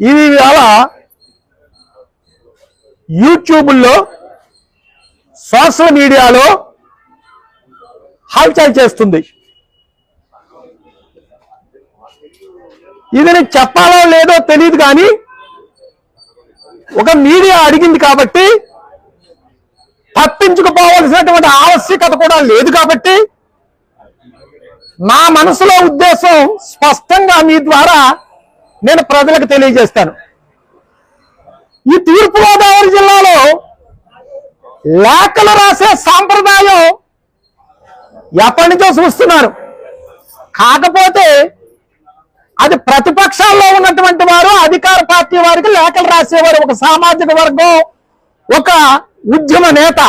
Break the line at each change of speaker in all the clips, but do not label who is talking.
ఇది ఇవాళ యూట్యూబ్లో సోషల్ మీడియాలో హల్చల్ చేస్తుంది. ఇది నేను చెప్పాలో లేదో తెలియదు కానీ ఒక మీడియా అడిగింది కాబట్టి తప్పించుకుపోవలసినటువంటి ఆవశ్యకత కూడా లేదు కాబట్టి నా మనసులో ఉద్దేశం స్పష్టంగా మీ ద్వారా నేను ప్రజలకు తెలియజేస్తాను. ఈ తూర్పుగోదావరి జిల్లాలో లేఖలు రాసే సాంప్రదాయం ఎప్పటి నుంచో చూస్తున్నారు. కాకపోతే అది ప్రతిపక్షాల్లో ఉన్నటువంటి వారు అధికార పార్టీ వారికి లేఖలు రాసేవారు. ఒక సామాజిక వర్గం ఒక ఉద్యమ నేత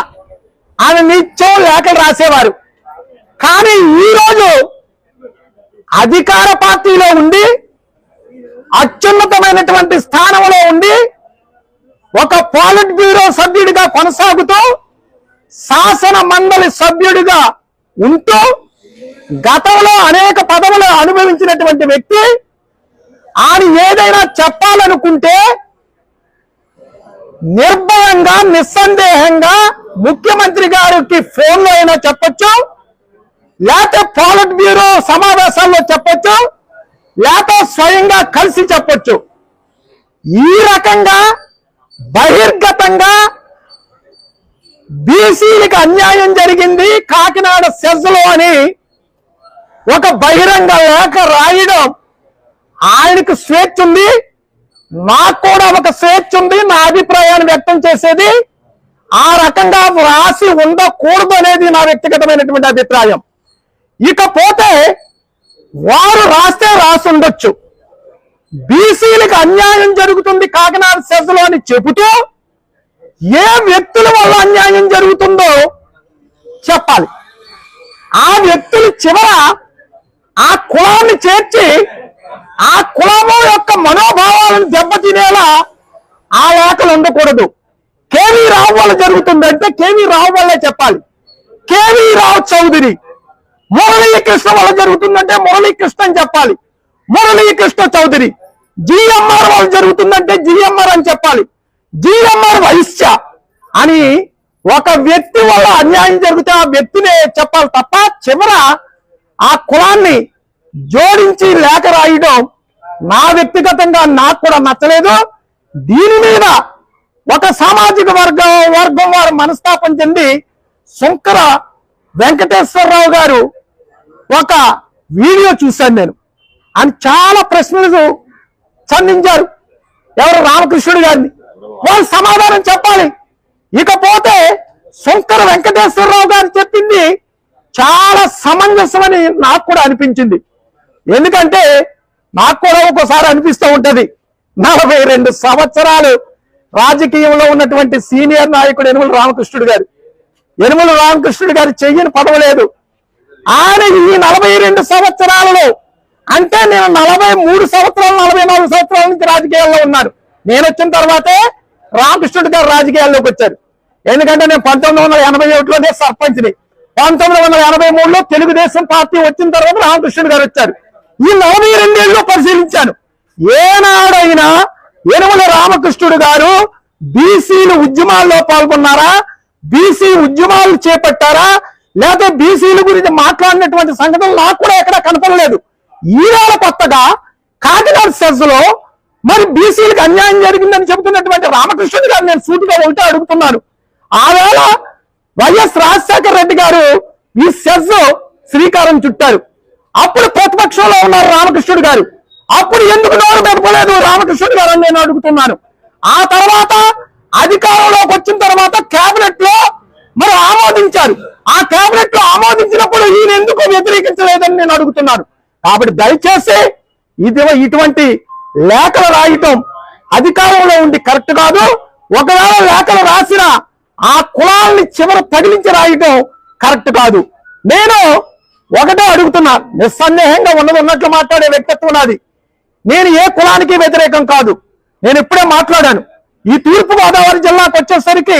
ఆమె నిత్యం లేఖలు రాసేవారు. కానీ ఈ రోజు అధికార పార్టీలో ఉండి అత్యున్నతమైనటువంటి స్థానంలో ఉండి ఒక పాలిట్ బ్యూరో సభ్యుడిగా కొనసాగుతూ శాసన మండలి సభ్యుడిగా ఉంటూ గతంలో అనేక పదవులు అనుభవించినటువంటి వ్యక్తి ఆయన ఏదైనా చెప్పాలనుకుంటే నిర్భయంగా నిస్సందేహంగా ముఖ్యమంత్రి గారికి ఫోన్లో అయినా చెప్పొచ్చు లేకపోతే పాలిట్ బ్యూరో సమావేశాల్లో చెప్పచ్చు లేకపోతే స్వయంగా కలిసి చెప్పొచ్చు. ఈ రకంగా బహిర్గతంగా బీసీలకు అన్యాయం జరిగింది కాకినాడ సెజ్లో అని ఒక బహిరంగ లేఖ రాయడం ఆయనకు స్వేచ్ఛ ఉంది. నాకు కూడా ఒక స్వేచ్ఛ ఉంది. నా అభిప్రాయాన్ని వ్యక్తం చేసేది ఆ రకంగా రాసి ఉండకూడదు అనేది నా వ్యక్తిగతమైనటువంటి అభిప్రాయం. ఇకపోతే వారు రాస్తే రాసుండొచ్చు. బీసీలకు అన్యాయం జరుగుతుంది కాకినాడ సెజ్లో అని చెబుతూ ఏ వ్యక్తుల వల్ల అన్యాయం జరుగుతుందో చెప్పాలి. ఆ వ్యక్తులు చివర ఆ కులాన్ని చేర్చి ఆ కులము యొక్క మనోభావాలను దెబ్బతినేలా ఆ లేఖలు ఉండకూడదు. కేవీ రావు వల్ల జరుగుతుందంటే కేవీ రావు వల్లే చెప్పాలి. కేవీ రావు చౌదరి మురళీ కృష్ణ వల్ల జరుగుతుందంటే మురళీ కృష్ణ అని చెప్పాలి. మురళీ కృష్ణ చౌదరి. జిఎంఆర్ వల్ల జరుగుతుందంటే జిఎంఆర్ అని చెప్పాలి. జిఎంఆర్ వైశ్య అని ఒక వ్యక్తి వల్ల అన్యాయం జరిగితే ఆ వ్యక్తినే చెప్పాలి తప్ప చివర ఆ కులాన్ని జోడించి లేఖ రాయడం నా వ్యక్తిగతంగా నాకు కూడా నచ్చలేదు. దీని మీద ఒక సామాజిక వర్గం వర్గం వారు మనస్తాపం చెంది శంకర వెంకటేశ్వరరావు గారు ఒక వీడియో చూశాను నేను. ఆయన చాలా ప్రశ్నలు సంధించారు. ఎవరు? రామకృష్ణుడు గారిని. వాళ్ళు సమాధానం చెప్పాలి. ఇకపోతే శంకర వెంకటేశ్వరరావు గారు చెప్పింది చాలా సమంజసమని నాకు కూడా అనిపించింది. ఎందుకంటే నాకు కూడా ఒక్కోసారి అనిపిస్తూ ఉంటది. నలభై రెండు సంవత్సరాలు రాజకీయంలో ఉన్నటువంటి సీనియర్ నాయకుడు యనుమల రామకృష్ణుడు గారు. యనుమల రామకృష్ణుడు గారు చెయ్యని పదవలేదు ఆయన ఈ నలభై రెండు సంవత్సరాలలో అంటే నేను నలభై మూడు సంవత్సరాలు నలభై నాలుగు సంవత్సరాల నుంచి రాజకీయాల్లో ఉన్నాను. నేను వచ్చిన తర్వాతే రామకృష్ణుడు గారు రాజకీయాల్లోకి వచ్చారు. ఎందుకంటే నేను పంతొమ్మిది వందల ఎనభై ఒకటిలోనే సర్పంచ్ని. పంతొమ్మిది వందల ఎనభై మూడులో తెలుగుదేశం పార్టీ వచ్చిన తర్వాత రామకృష్ణుడు గారు వచ్చారు. ఈ నలభై రెండేళ్ళలో పరిశీలించాను. ఏనాడైనా యనుమల రామకృష్ణుడు గారు బీసీలు ఉద్యమాల్లో పాల్గొన్నారా? బీసీ ఉద్యమాలు చేపట్టారా? లేకపోతే బీసీల గురించి మాట్లాడినటువంటి సంగతులు నాకు కూడా ఎక్కడ కనపడలేదు. ఈనాడ కొత్తగా కాకినాడ సెజ్లో మరి బీసీలకు అన్యాయం జరిగిందని చెబుతున్నటువంటి రామకృష్ణుడు గారు నేను సూటిగా ఒకటే అడుగుతున్నాను. ఆ వేళ వైఎస్ రాజశేఖర రెడ్డి గారు ఈ సెజ్ శ్రీకారం చుట్టారు. అప్పుడు ప్రతిపక్షంలో ఉన్నారు రామకృష్ణుడు గారు. అప్పుడు ఎందుకు నోరు పెట్టుకోలేదు రామకృష్ణుడు గారు అని నేను అడుగుతున్నాను. ఆ తర్వాత అధికారంలోకి వచ్చిన తర్వాత కేబినెట్లో మరి ఆమోదించారు. ఆ కేబినెట్లో ఆమోదించినప్పుడు ఈయన ఎందుకు వ్యతిరేకించలేదని నేను అడుగుతున్నాను. కాబట్టి దయచేసి ఇది ఇటువంటి లేఖలు రాయటం అధికారంలో ఉండి కరెక్ట్ కాదు. ఒకవేళ లేఖలు రాసిన ఆ కులాలని చివర తగిలించి రాయటం కరెక్ట్ కాదు. నేను ఒకటే అడుగుతున్నా నిస్సందేహంగా ఉన్నది ఉన్నట్లు మాట్లాడే వ్యక్తిత్వం నాది. నేను ఏ కులానికి వ్యతిరేకం కాదు. నేను ఇప్పుడే మాట్లాడాను. ఈ తూర్పు గోదావరి జిల్లాకు వచ్చేసరికి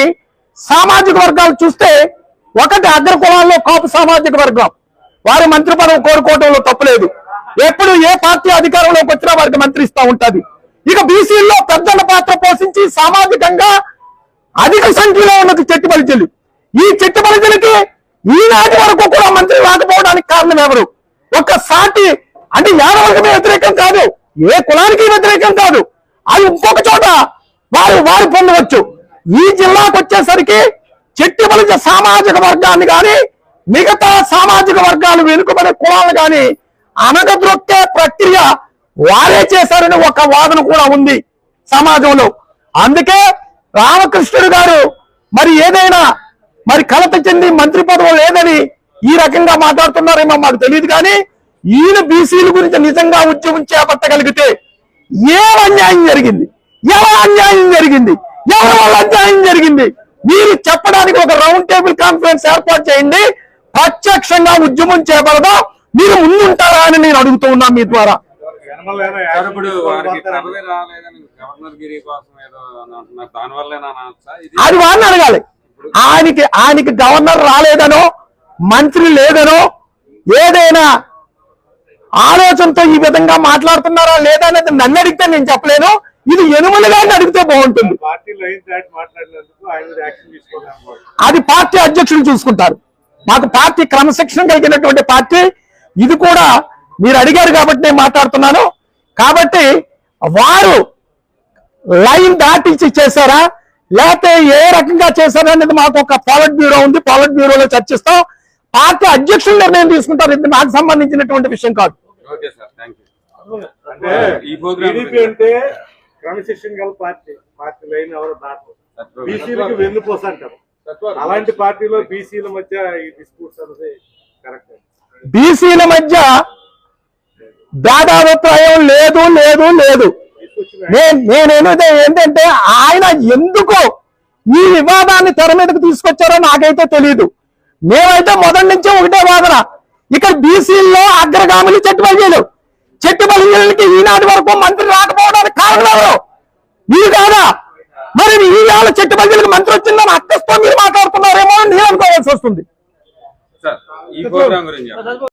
సామాజిక వర్గాలు చూస్తే ఒకటి అగ్రకులాల్లో కాపు సామాజిక వర్గం. వారి మంత్రి పదవి కోరుకోవడంలో తప్పులేదు. ఎప్పుడు ఏ పార్టీ అధికారంలోకి వచ్చినా వారికి మంత్రి ఇస్తా ఉంటది. ఇక బీసీల్లో పెద్దల పాత్ర పోషించి సామాజికంగా అధిక సంఖ్యలో ఉన్నది చెట్టు బలిజలు. ఈ చెట్టు బలిజలకి ఈనాటి వరకు కూడా మంత్రి రాకపోవడానికి కారణం ఎవరు? ఒక సాటి అంటే యాదవర్గమే వ్యతిరేకం కాదు. ఏ కులానికి వ్యతిరేకం కాదు. అది ఇంకొక చోట వారు వారు పొందవచ్చు. ఈ జిల్లాకు వచ్చేసరికి చెట్టి బలిజ సామాజిక వర్గాన్ని కానీ మిగతా సామాజిక వర్గాలు వెనుకబడే కులాలు కానీ అనగద్రొక్కే ప్రక్రియ వారే చేశారని ఒక వాదన కూడా ఉంది సమాజంలో. అందుకే రామకృష్ణుడు గారు మరి ఏదైనా మరి కలత చెంది మంత్రి పదవి లేదని ఈ రకంగా మాట్లాడుతున్నారేమో మాకు తెలియదు కానీ ఈయన బీసీల గురించి నిజంగా ఉద్యమం చేపట్టగలిగితే ఏ అన్యాయం జరిగింది? ఎలా అన్యాయం జరిగింది? ఎవరి వల్ల అన్యాయం జరిగింది? మీరు చెప్పడానికి ఒక రౌండ్ టేబుల్ కాన్ఫరెన్స్ ఏర్పాటు చేయండి. ప్రత్యక్షంగా ఉద్యమం చేపడదా? మీరు ముందుంటారా అని నేను అడుగుతూ ఉన్నా మీ ద్వారా. అది వారిని అడగాలి. ఆయనకి ఆయనకి గవర్నర్ రాలేదనో మంత్రి లేదనో ఏదైనా ఆలోచనతో ఈ విధంగా మాట్లాడుతున్నారా లేదా అనేది నన్ను అడిగితే నేను చెప్పలేను. ఇది ఎనుమల గారిని అడిగితే బాగుంటుంది. అది పార్టీ అధ్యక్షులు చూసుకుంటారు. మాకు పార్టీ క్రమశిక్షణ కలిగినటువంటి పార్టీ ఇది కూడా మీరు అడిగారు కాబట్టి నేను మాట్లాడుతున్నాను. కాబట్టి వారు లైన్ దాటించి చేశారా? లేకపోతే ఏ రకంగా చేశారా అనేది మాకు ఒక పాలిట్ బ్యూరో ఉంది. పాలిట్ బ్యూరోలో చర్చిస్తాం. పార్టీ అధ్యక్షులు నిర్ణయం తీసుకుంటారు. ఇది నాకు సంబంధించినటువంటి విషయం కాదు.
అంటే క్రమశిక్షణ గల పార్టీ పార్టీ లైన్ ఎవరు దాటరు. బీసీలకు వెన్నుపోస అంటారు. అలాంటి పార్టీలో బీసీల మధ్య ఈ డిస్ప్యూట్స్ అనేది కరెక్ట్
బీసీల మధ్య భేదాభిప్రాయం లేదు లేదు లేదు. నేనేమైతే ఏంటంటే ఆయన ఎందుకు ఈ వివాదాన్ని తెర మీదకు తీసుకొచ్చారో నాకైతే తెలియదు మేమైతే మొదటి నుంచే ఒకటే వాదన. ఇక్కడ బీసీల్లో అగ్రగాములు చెట్టు బలిజీలు చెట్టు బలిజీలకి ఈనాటి వరకు మంత్రి రాకపోవడానికి కారణం ఎవరు? మీరు కాదా? మరి ఈవేళ చెట్టు బలిజీలకు మంత్రి వచ్చిందని అక్కస్తో మీరు మాట్లాడుతున్నారేమో అని నేను అనుకోవాల్సి వస్తుంది.